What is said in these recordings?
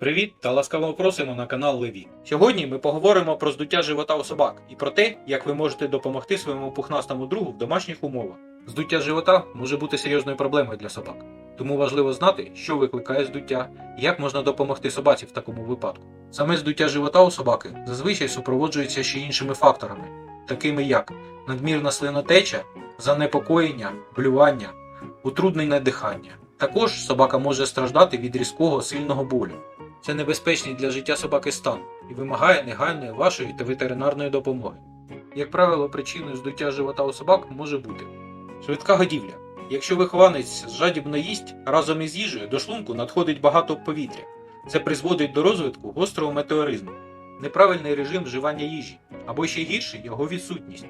Привіт та ласкаво просимо на канал Леві. Сьогодні ми поговоримо про здуття живота у собак і про те, як ви можете допомогти своєму пухнастому другу в домашніх умовах. Здуття живота може бути серйозною проблемою для собак, тому важливо знати, що викликає здуття як можна допомогти собаці в такому випадку. Саме здуття живота у собаки зазвичай супроводжується ще іншими факторами, такими як надмірна слинотеча, занепокоєння, блювання, утруднене дихання. Також собака може страждати від різкого сильного болю. Це небезпечний для життя собаки стан і вимагає негайної вашої та ветеринарної допомоги. Як правило, причиною здуття живота у собак може бути швидка годівля. Якщо вихованець жадібно їсть, разом із їжею до шлунку надходить багато повітря. Це призводить до розвитку гострого метеоризму, неправильний режим вживання їжі, або ще гірше його відсутність,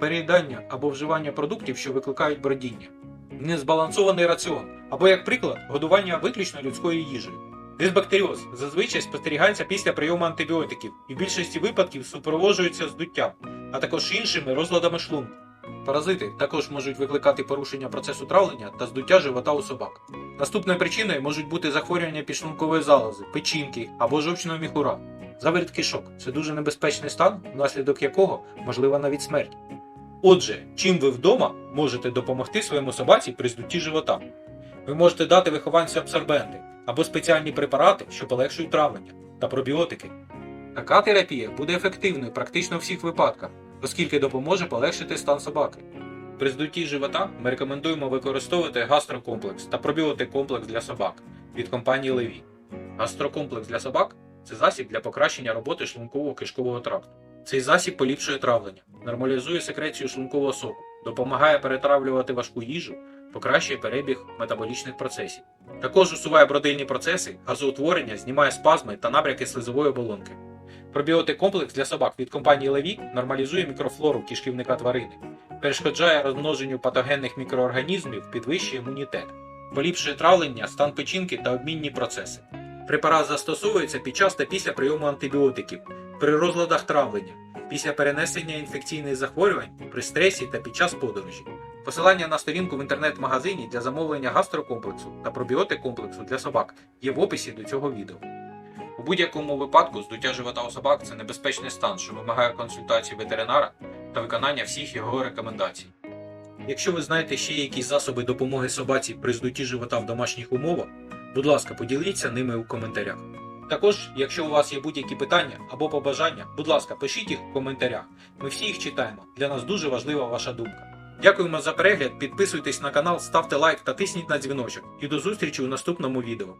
переїдання або вживання продуктів, що викликають бродіння, незбалансований раціон, або, як приклад, годування виключно людською їжею. Дисбактеріоз зазвичай спостерігається після прийому антибіотиків і в більшості випадків супроводжується здуттям, а також іншими розладами шлунку. Паразити також можуть викликати порушення процесу травлення та здуття живота у собак. Наступною причиною можуть бути захворювання підшлункової залози, печінки або жовчного міхура. Заверть кишок це дуже небезпечний стан, внаслідок якого можлива навіть смерть. Отже, чим ви вдома можете допомогти своєму собаці при здутті живота? Ви можете дати вихованцю абсорбенти або спеціальні препарати, що полегшують травлення та пробіотики. Така терапія буде ефективною практично у всіх випадках, оскільки допоможе полегшити стан собаки. При здутті живота ми рекомендуємо використовувати гастрокомплекс та пробіотик комплекс для собак від компанії Леві. Гастрокомплекс для собак це засіб для покращення роботи шлунково-кишкового тракту. Цей засіб поліпшує травлення, нормалізує секрецію шлункового соку, допомагає перетравлювати важку їжу, покращує перебіг метаболічних процесів. Також усуває бродильні процеси, газоутворення, знімає спазми та набряки слизової оболонки. Пробіотик комплекс для собак від компанії Леві нормалізує мікрофлору кишківника тварини, перешкоджає розмноженню патогенних мікроорганізмів, підвищує імунітет, поліпшує травлення, стан печінки та обмінні процеси. Препарат застосовується під час та після прийому антибіотиків, при розладах травлення, після перенесення інфекційних захворювань, при стресі та під час подорожі. Посилання на сторінку в інтернет-магазині для замовлення гастрокомплексу та пробіотик комплексу для собак є в описі до цього відео. У будь-якому випадку здуття живота у собак це небезпечний стан, що вимагає консультації ветеринара та виконання всіх його рекомендацій. Якщо ви знаєте ще якісь засоби допомоги собаці при здутті живота в домашніх умовах, будь ласка, поділіться ними у коментарях. Також, якщо у вас є будь-які питання або побажання, будь ласка, пишіть їх в коментарях. Ми всі їх читаємо. Для нас дуже важлива ваша думка. Дякуємо за перегляд, підписуйтесь на канал, ставте лайк та тисніть на дзвіночок. І до зустрічі у наступному відео.